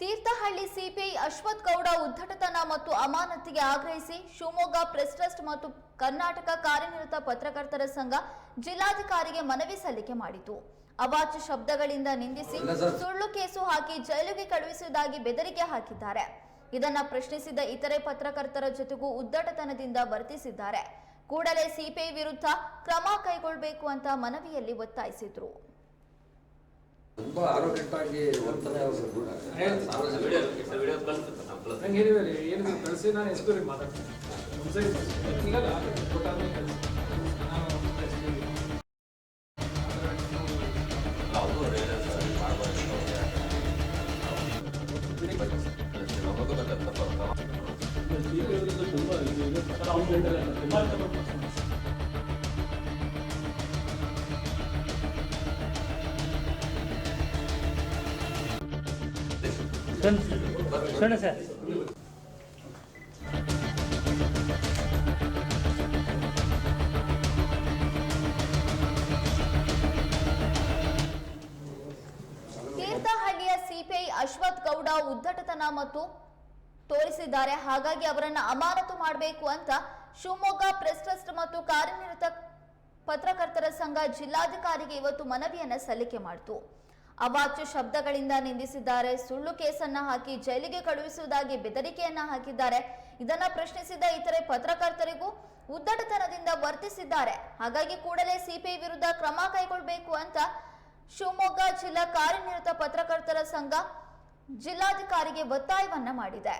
Thirthahalli CPI Ashwath Gowda ಉದ್ದಟತನ ಮತ್ತು ಅಮಾನತಿಗೆ ಆಗ್ರಹಿಸಿ ಶಿವಮೊಗ್ಗ ಪ್ರೆಸ್ ಟ್ರಸ್ಟ್ ಮತ್ತು ಕರ್ನಾಟಕ ಕಾರ್ಯನಿರತ ಪತ್ರಕರ್ತರ ಸಂಘ ಜಿಲ್ಲಾಧಿಕಾರಿಗೆ ಮನವಿ ಸಲ್ಲಿಕೆ ಮಾಡಿತು. ಅವಾಚ್ಯ ಶಬ್ದಗಳಿಂದ ನಿಂದಿಸಿ ಸುಳ್ಳು ಕೇಸು ಹಾಕಿ ಜೈಲಿಗೆ ಕಳುಹಿಸುವುದಾಗಿ ಬೆದರಿಕೆ ಹಾಕಿದ್ದಾರೆ. ಇದನ್ನ ಪ್ರಶ್ನಿಸಿದ ಇತರೆ ಪತ್ರಕರ್ತರ ಜೊತೆಗೂ ಉದ್ದಟತನದಿಂದ ವರ್ತಿಸಿದ್ದಾರೆ. ಕೂಡಲೇ ಸಿಪಿಐ ವಿರುದ್ಧ ಕ್ರಮ ಕೈಗೊಳ್ಳಬೇಕು ಅಂತ ಮನವಿಯಲ್ಲಿ ಒತ್ತಾಯಿಸಿದ್ರು. ತುಂಬಾ ಆರೋಗ್ಯವಾಗಿ ವರ್ತನೆ ಅವರು ಕೂಡ. ನಂಗೆ ಹೇಳಿದ್ದಾರೆ ಏನು ಕಳಿಸಿ ನಾನು ಎಸ್ಕ್ಯೂರಿ ಮಾತಾಡ್ತೀನಿ. ಒಂದ್ಸರಿ ಇಲ್ಲ ಗೊತ್ತಾದ್ಮೇಲೆ ಕಳಿಸಿ. ಸರ್. ತೀರ್ಥಹಳ್ಳಿಯ ಸಿಪಿಐ ಅಶ್ವಥ್ ಗೌಡ ಉದ್ದಟತನ ಮತ್ತು ತೋರಿಸಿದ್ದಾರೆ. ಹಾಗಾಗಿ ಅವರನ್ನ ಅಮಾನತು ಮಾಡಬೇಕು ಅಂತ ಶಿವಮೊಗ್ಗ ಪ್ರೆಸ್ ಟ್ರಸ್ಟ್ ಮತ್ತು ಕಾರ್ಯನಿರತ ಪತ್ರಕರ್ತರ ಸಂಘ ಜಿಲ್ಲಾಧಿಕಾರಿಗೆ ಇವತ್ತು ಮನವಿಯನ್ನ ಸಲ್ಲಿಕೆ ಮಾಡಿತು. ಅವಾಚ್ಯ ಶಬ್ದಗಳಿಂದ ನಿಂದಿಸಿದ್ದಾರೆ. ಸುಳ್ಳು ಕೇಸನ್ನ ಹಾಕಿ ಜೈಲಿಗೆ ಕಳುಹಿಸುವುದಾಗಿ ಬೆದರಿಕೆಯನ್ನ ಹಾಕಿದ್ದಾರೆ. ಇದನ್ನ ಪ್ರಶ್ನಿಸಿದ ಇತರೆ ಪತ್ರಕರ್ತರಿಗೂ ಉದ್ದಟತನದಿಂದ ವರ್ತಿಸಿದ್ದಾರೆ. ಹಾಗಾಗಿ ಕೂಡಲೇ ಸಿಪಿಐ ವಿರುದ್ಧ ಕ್ರಮ ಕೈಗೊಳ್ಳಬೇಕು ಅಂತ ಶಿವಮೊಗ್ಗ ಜಿಲ್ಲಾ ಕಾರ್ಯನಿರತ ಪತ್ರಕರ್ತರ ಸಂಘ ಜಿಲ್ಲಾಧಿಕಾರಿಗೆ ಒತ್ತಾಯವನ್ನ ಮಾಡಿದೆ.